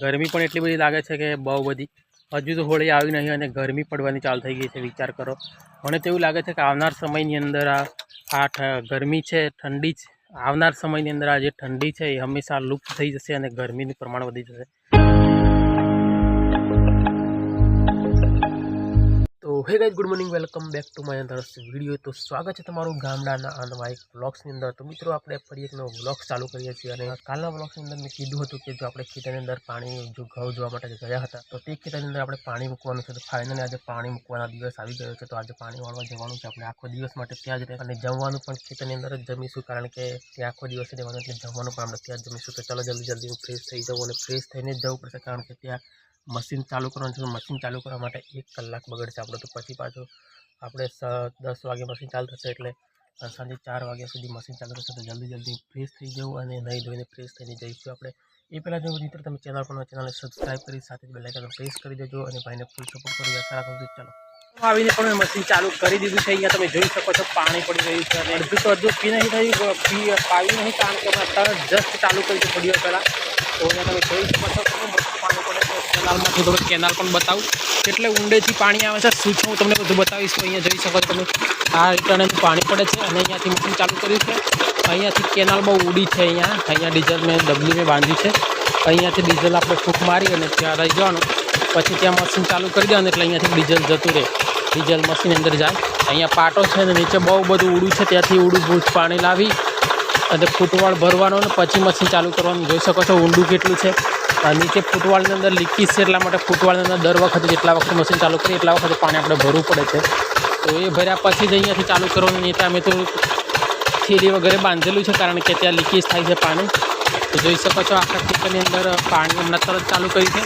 ગરમી પણ એટલી બધી લાગે છે કે બહુ બધી. હજુ તો હોળી આવી નહીં અને ગરમી પડવાની ચાલુ થઈ ગઈ છે, વિચાર કરો. મને તો એવું લાગે છે કે આવનાર સમયની અંદર આ આ ગરમી છે, ઠંડી છે આવનાર સમયની અંદર આ જે ઠંડી છે, એ હંમેશા લુપ્ત થઈ જશે અને ગરમીનું પ્રમાણ વધી જશે. Hey guys good morning, welcome back to my other video. તો સ્વાગત છે તમારું ગામડાના આનંદમાં એક વ્લોગ્સની અંદર. તો મિત્રો, આપણે ફરી એક નવો વ્લોગ ચાલુ કરીએ છીએ અને કાલના બ્લોગ્સની અંદર મેં કીધું હતું કે જો આપણે ખેતરની અંદર પાણી, જો ઘઉં જોવા માટે ગયા હતા, તો તે ખેતરની અંદર આપણે પાણી મૂકવાનું છે. તો ફાઇનલી આજે પાણી મૂકવાના દિવસ આવી ગયો છે. તો આજે પાણી વાળવા જવાનું છે. આપણે આખો દિવસ માટે ત્યાં જ રહે અને જમવાનું પણ ખેતરની અંદર જ જમીશું, કારણ કે ત્યાં આખો દિવસ રહેવાનું એટલે જમવાનું પણ આપણે ત્યાં જ જમીશું. તો ચાલો જલ્દી જલ્દી હું ફ્રેશ થઈ જાઉં અને ફ્રેશ થઈને જ જવું પડશે, કારણ કે ત્યાં મશીન ચાલુ કરવાનું છે મશીન ચાલુ કરવા માટે એક કલાક બગડશે આપણે. તો પછી પાછું આપણે દસ વાગે મશીન ચાલુ થશે એટલે સાંજે ચાર વાગ્યા સુધી મશીન ચાલુ થશે તો જલ્દી જલ્દી ફ્રેશ થઈ જવું અને નહીં ધોઈને ફ્રેશ થઈને જઈશું આપણે. એ પહેલાં જો મિત્રો તમે ચેનલ પર ચેનલને સબસ્ક્રાઈબ કરી સાથે જ બેલાઇકન પ્રેસ કરી દેજો અને ભાઈને ફૂલ સપોર્ટ કરી આશા રાખું છું ચાલો. આવીને પણ મેં મશીન ચાલુ કરી દીધું છે. અહીંયા તમે જોઈ શકો છો પાણી પડી રહ્યું છે અને અડધું તો અડધું પી નહીં થયું પી પાવી નહીં કારણ કે મેં અત્યારે જસ્ટ ચાલુ કરી છે થોડી વાર પહેલાં. તો અહીંયા તમે જોઈ શકો છો કેટલું મસ્ત પાણી પડે છે કેનાલમાંથી થોડું કેનાલ પણ બતાવું. કેટલે ઊંડેથી પાણી આવે છે, શું હું તમને બધું બતાવીશ, તો અહીંયા જઈ શકો તમે. આ રીતના પાણી પડે છે, અને અહીંયાથી મશીન ચાલુ કર્યું છે. અહીંયાથી કેનાલ બહુ ઊડી છે અહીંયા. અહીંયા ડીઝલ મેં ડબલી મેં બાંધ્યું છે. અહીંયાથી ડીઝલ આપણે ફૂંક મારી અને ત્યાં રહી જવાનું. પછી ત્યાં મશીન ચાલુ કરી દેવાનું, એટલે અહીંયાથી ડીઝલ જતું રહે. ડીઝલ મશીન અંદર જાય. અહીંયા પાટો છે ને નીચે બહુ બધું ઊડું છે, ત્યાંથી ઊડું ભૂજ પાણી લાવી અને ફૂટવાળ ભરવાનો અને પછી મશીન ચાલુ કરવાનું. જોઈ શકો છો ઊંડું કેટલું છે. નીચે ફૂટવાળની અંદર લીકેજ છે એટલા માટે ફૂટવાળની અંદર દર વખતે જેટલા વખતે મશીન ચાલુ કરીએ એટલા વખતે પાણી આપણે ભરવું પડે છે. તો એ ભર્યા પછી જ અહીંયાથી ચાલુ કરવાનું, નહીં તો અમે તો થેલી વગેરે બાંધેલું છે કારણ કે ત્યાં લીકેજ થાય છે પાણી. તો જોઈ શકો છો આખા ખેતરની અંદર પાણી હમણાં તરત ચાલુ કરી છે.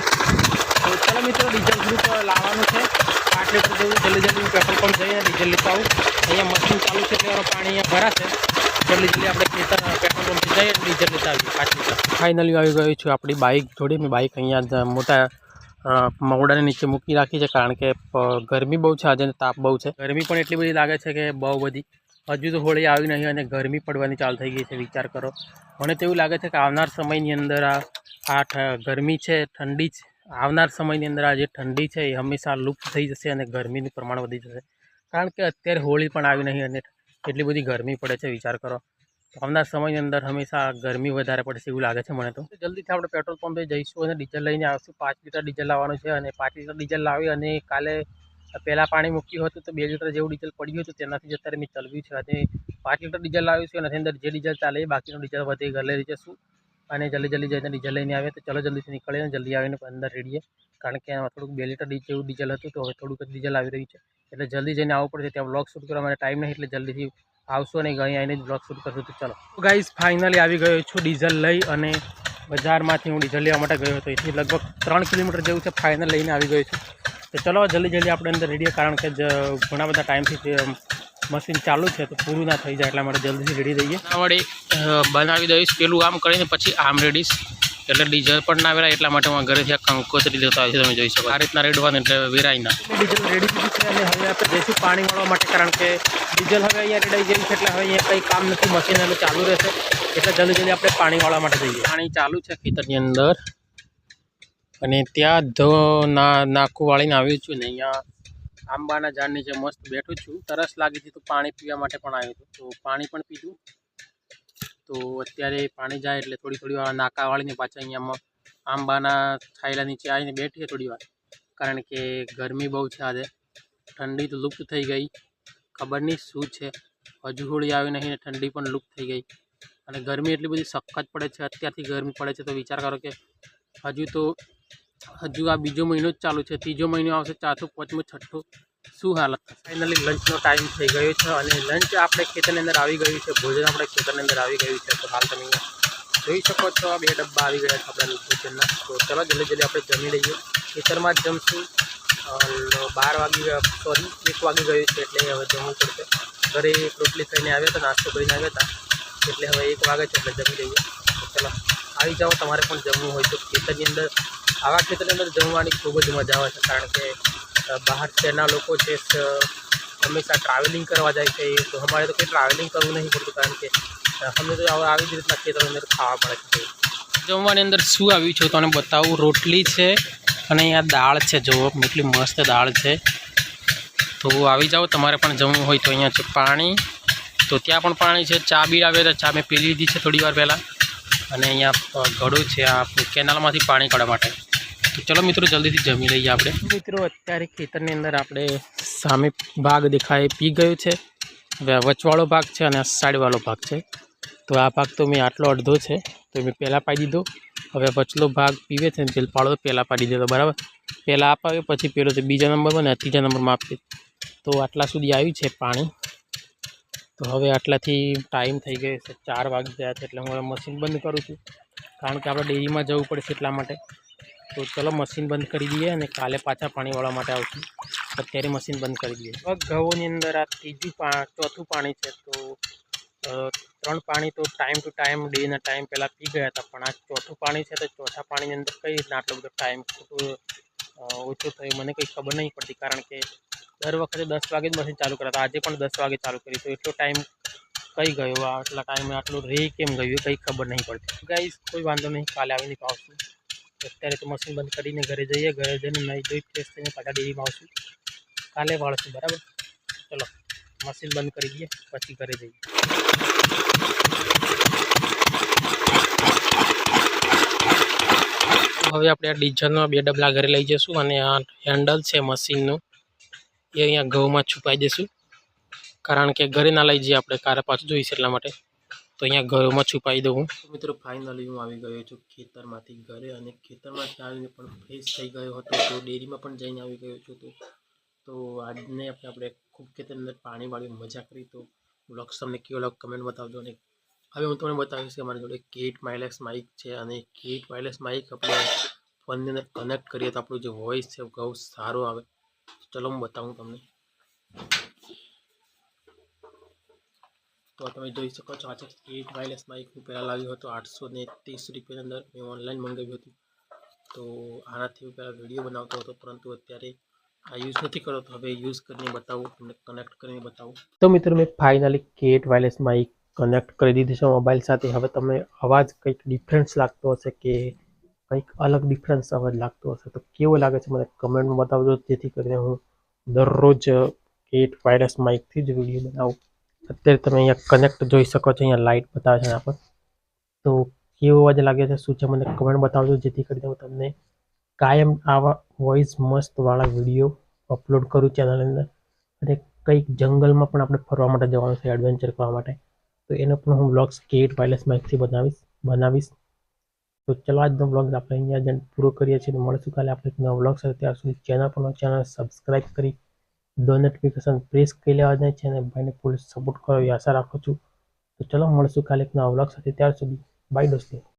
તો ચાલો મિત્રો ડીઝલ ગ્રુપ લાવવાનું છે. જેવું જલ્દી જલ્દી પેટ્રોલ પંપ જઈએ ડીઝલ લેતા આવું. અહીંયા મશીન ચાલુ છે એટલે પાણી અહીંયા ભરાશે. જલ્દી જલ્દી આપણે ખેતર પેટ્રોલ પંપ જઈએ ડીઝલ લેતા આવીએ પાંચ લીટર. ફાઇનલી આવી ગયું છું આપણી બાઇક જોડે. મેં બાઇક અહીંયા મોટા મવડાને નીચે મૂકી રાખી છે કારણ કે ગરમી બહુ છે આજે તાપ બહુ છે. ગરમી પણ એટલી બધી લાગે છે કે બહુ બધી. હજુ તો હોળી આવી નહીં અને ગરમી પડવાની ચાલુ થઈ ગઈ છે વિચાર કરો. મને તો એવું લાગે છે કે આવનાર સમયની અંદર આ આ ગરમી છે ઠંડી છે. આવનાર સમયની અંદર આ જે ઠંડી છે એ હંમેશા લુપ્ત થઈ જશે અને ગરમીનું પ્રમાણ વધી જશે. કારણ કે અત્યારે હોળી પણ આવી નહીં અને એટલી બધી ગરમી પડે છે, વિચાર કરો. આવનાર સમયની અંદર હંમેશા ગરમી વધારે પડશે એવું લાગે છે મને તો. જલ્દીથી આપણે પેટ્રોલ પંપે જઈશું અને ડીઝલ લઈને આવશું. પાંચ લીટર ડીઝલ લાવવાનું છે અને પાંચ લીટર ડીઝલ લાવી અને કાલે પહેલાં પાણી મૂક્યું હતું તો બે લીટર જેવું ડીઝલ પડ્યું હતું. તેનાથી અત્યારે મેં ચલાવ્યું છે. અને પાંચ લીટર ડીઝલ લાવ્યું છે. અને એની અંદર જે ડીઝલ ચાલે એ બાકીનું ડીઝલ વધે ઘરે લઈ જશું અને જલ્દી જલ્દી જઈને ડીઝલ લઈને આવે તો ચલો જલ્દીથી નીકળીએ અને જલ્દી આવીને અંદર રેડીએ. કારણ કે એમાં થોડુંક બે લીટર જેવું ડીઝલ હતું તો હવે થોડુંક ડીઝલ આવી રહ્યું છે. એટલે જલ્દી જઈને આવવું પડશે. ત્યાં બ્લોગ શૂટ કરવા માટે ટાઈમ નહીં, એટલે જલ્દીથી આવશો અને અહીં આવીને જ બ્લોગ શૂટ કરશું. તો ચલો. ગાઈઝ ફાઇનલી આવી ગયો છું ડીઝલ લઈ અને બજારમાંથી હું ડીઝલ લેવા માટે ગયો હતો. એથી લગભગ ત્રણ કિલોમીટર જેવું છે ફાઇનલ લઈને આવી ગયો છું. તો ચલો, જલ્દી જલ્દી આપણે અંદર રેડીએ. કારણ કે ઘણા બધા ટાઈમથી મશીન ચાલુ છે તો પૂરું ના થઈ જાય એટલા માટે જલ્દીથી રેડી દઈએ વડે બનાવી દઈશ પેલું આમ કરીને પછી આમ રેડીશ. એટલે ડીઝલ પણ ના વેરાય એટલા માટે હું ઘરેથી આ કંકોત્રી લેતો આવી તમે જોઈ શકો આ રીતના રેડવાનું એટલે વેરાય ના. ડીઝલ રેડી દીધું છે અને હવે આપણે જઈશું પાણી મળવા માટે કારણ કે ડીઝલ હવે અહીંયા રેડાઈ ગયું છે એટલે હવે અહીંયા કંઈ કામ નથી મશીન એટલે ચાલુ રહેશે. એટલે જલ્દી જલ્દી આપણે પાણી વાળવા માટે જઈએ. પાણી ચાલુ છે ખેતરની અંદર. અને ત્યાં ધો ના નાખું વાળીને આવ્યું છું ને અહીંયા. આંબાના ઝાડ નીચે મસ્ત બેઠું છું. તરસ લાગી હતી તો પાણી પીવા માટે પણ આવ્યું હતું. તો પાણી પણ પીધું. તો અત્યારે પાણી જાય એટલે થોડી થોડી વાર નાકા વાળીને પાછા અહીંયા આંબાના છાયલા નીચે આવીને બેઠીએ થોડી વાર. કારણ કે ગરમી બહુ છે આજે. ઠંડી તો લુપ્ત થઈ ગઈ. ખબર નહીં શું છે. હજુ હોળી આવી નહીં ઠંડી પણ લુપ્ત થઈ ગઈ. અને ગરમી એટલી બધી સખત પડે છે. અત્યારથી ગરમી પડે છે તો વિચાર કરો કે હજુ તો હજુ આ બીજો મહિનો જ ચાલુ છે. ત્રીજો મહિનો આવશે ચોથું પાંચમો, છઠ્ઠો. શું હાલત? ફાઇનલી લંચનો ટાઈમ થઈ ગયો છે અને લંચ આપણે ખેતરની અંદર આવી ગયું છે. ભોજન આપણે ખેતરની અંદર આવી ગયું છે. તો હાલ તમે જોઈ શકો છો. આ બે ડબ્બા આવી ગયા છે આપણા ભોજનના. તો ચલો જલ્દી જલ્દી આપણે જમી લઈએ. ખેતરમાં જ જમશું. બાર વાગી ગયા. સોરી એક વાગી ગયું છે એટલે હવે જમવું પડશે. ઘરે રોટલી ખાઈને આવ્યા હતા, નાસ્તો કરીને આવ્યા હતા. એટલે હવે એક વાગે છે એટલે જમી લઈએ. તો ચલો, આવી જાઓ. તમારે પણ જમવું હોય તો ખેતરની અંદર આવા ખેતરની અંદર જમવાની ખૂબ જ મજા આવે છે, કારણ કે બહાર શહેરના લોકો છે હંમેશા ટ્રાવેલિંગ કરવા જાય છે, તો અમારે તો કંઈ ટ્રાવેલિંગ કરવું નહીં પડતું, કારણ કે અમને તો આવી જ રીતના ખેતરની અંદર ખાવા મળે છે. જમવાની અંદર શું આવ્યું છે તમને બતાવું. રોટલી છે અને અહીંયા દાળ છે, જુઓ એટલી મસ્ત દાળ છે. તો આવી જાઓ, તમારે પણ જમવું હોય તો અહીંયા છે પાણી. તો ત્યાં પણ પાણી છે, ચા બી આવે, તો ચા મેં પી લીધી છે થોડી વાર પહેલાં. અને અહીંયા ઘડું છે, આ કેનાલમાંથી પાણી કાઢવા માટે. ચલો મિત્રો, જલ્દીથી જમી લઈએ આપણે. મિત્રો, અત્યારે ખેતરની અંદર આપણે સામે ભાગ દેખાય પી ગયો છે. હવે વચવાળો ભાગ છે અને આ સાઈડવાળો ભાગ છે. તો આ ભાગ તો મેં આટલો અડધો છે, તો મેં પહેલાં પાડી દીધો. હવે વચલો ભાગ પીવે છે ને પાડો, પહેલાં પાડી દીધો બરાબર? પહેલાં આપ પછી પેલો તો બીજા નંબર ને ત્રીજા નંબરમાં આપીએ તો આટલા સુધી આવ્યું છે પાણી. તો હવે આટલાથી ટાઈમ થઈ ગયો છે, ચાર વાગી ગયા છે, એટલે હું મશીન બંધ કરું છું. કારણ કે આપણે ડેરીમાં જવું પડશે એટલા માટે. તો ચલો મશીન બંધ કરી દઈએ અને કાલે પાછા પાણી વાળવા માટે આવશું. અત્યારે મશીન બંધ કરી દઈએ. ઘઉંની અંદર આ ત્રીજું પા, ચોથું પાણી છે તો ત્રણ પાણી તો ટાઈમ ટુ ટાઈમ ડેના ટાઈમ પહેલાં પી ગયા હતા. પણ આ ચોથું પાણી છે તો ચોથા પાણીની અંદર કઈ રીતના આટલો બધો ટાઈમ ખોટું ઓછો થયો મને કંઈ ખબર નહીં પડતી. કારણ કે દર વખતે દસ વાગે જ મશીન ચાલુ કરાતા. આજે પણ દસ વાગે ચાલુ કરી. તો એટલો ટાઈમ કઈ ગયો? આટલા ટાઈમે આટલું રે કેમ ગયું કંઈ ખબર નહીં પડતી. ગાઈઝ કોઈ વાંધો નહીં. કાલે આવીને પાવશું અત્યારે તો મશીન બંધ કરીને ઘરે જઈએ, ઘરે જઈને નહીં જોઈ ફ્રેશ થઈને પાછા ડેરીમાં આવશું. કાલે વાળશું, બરાબર? ચલો મશીન બંધ કરી દઈએ, પછી ઘરે જઈએ. હવે આપણે આ ડીઝલના બે ડબલા ઘરે લઈ જઈશું અને આ હેન્ડલ છે મશીનનું એ અહીંયા ઘઉંમાં છુપાઈ દઈશું કારણ કે ઘરે ના લઈ જઈએ આપણે કારે પાછું જોઈશે એટલા માટે. તો અહીંયા ઘઉંમાં છુપાઈ દઉં મિત્રો ફાઇનલી હું આવી ગયો છું ખેતરમાંથી ઘરે અને ખેતરમાંથી આવીને પણ ફ્રેશ થઈ ગયો હતો. તો ડેરીમાં પણ જઈને આવી ગયો છું તો તો આજને આપણે આપણે ખૂબ ખેતરની અંદર પાણી વાળી મજા કરી. તો વ્લોગ્સ તમને કેવો લાગ કમેન્ટ બતાવજો અને હવે હું તમને બતાવીશ કે મારી જોડે કેટ વાયરલેસ માઇક છે અને કેટ વાયરલેસ માઇક આપણે ફોનની અંદર કનેક્ટ કરીએ તો આપણું જે વોઇસ છે બહુ સારો આવે. ચલો હું બતાવું તમને. તો તમે જોઈ શકો છો, આ છે કેટ વાયરલેસ માઇક હું પહેલાં લાવ્યું હતો, આઠસો ને ત્રીસ રૂપિયાની અંદર મેં ઓનલાઈન મંગાવ્યું હતું. તો આનાથી હું પહેલાં વીડિયો બનાવતો હતો, પરંતુ અત્યારે આ યુઝ નથી કરતો. તો હવે યુઝ કરીને બતાવું, તમને કનેક્ટ કરીને બતાવું. તો મિત્રો, મેં ફાઇનલી કેટ વાયરલેસ માઇક કનેક્ટ કરી દીધી છે મોબાઈલ સાથે. હવે તમને અવાજ કંઈક ડિફરન્સ લાગતો હશે કે કંઈક અલગ ડિફરન્સ અવાજ લાગતો હશે, તો કેવો લાગે છે મને કમેન્ટમાં બતાવજો. જેથી કરીને હું દરરોજ કેટ વાયરસ માઇકથી જ વીડિયો બનાવું. અત્યારે તમે અહીંયા કનેક્ટ જોઈ શકો છો, અહીંયા લાઇટ બતાવે છે એના પર. તો કેવો અવાજ લાગે છે, શું છે, મને કમેન્ટ બતાવજો, જેથી કરીને હું તમને કાયમ આવા વોઇસ મસ્તવાળા વીડિયો અપલોડ કરું ચેનલની અંદર. અને કંઈક જંગલમાં પણ આપણે ફરવા માટે જવાનું છે એડવેન્ચર કરવા માટે. તો એનો પણ હું વ્લોગ્સ કેટ વાયરલેસ માઇકથી બનાવીશ બનાવીશ. તો ચલો, આજનો બ્લોગ આપણે અહીંયા પૂરો કરીએ છીએ. મળશું કાલે આપણે એક નવા વ્લોગ સાથે. ત્યાર સુધી ચેનલ પણ ચેનલ સબસ્ક્રાઈબ કરી દો નોટિફિકેશન પ્રેસ કરી લેવા જાય છે અને ભાઈને ફૂલ સપોર્ટ કરો એવી આશા રાખું છું. તો ચલો મળશું કાલે એક નવા વ્લોગ સાથે. ત્યાર સુધી બાય દોસ્તો.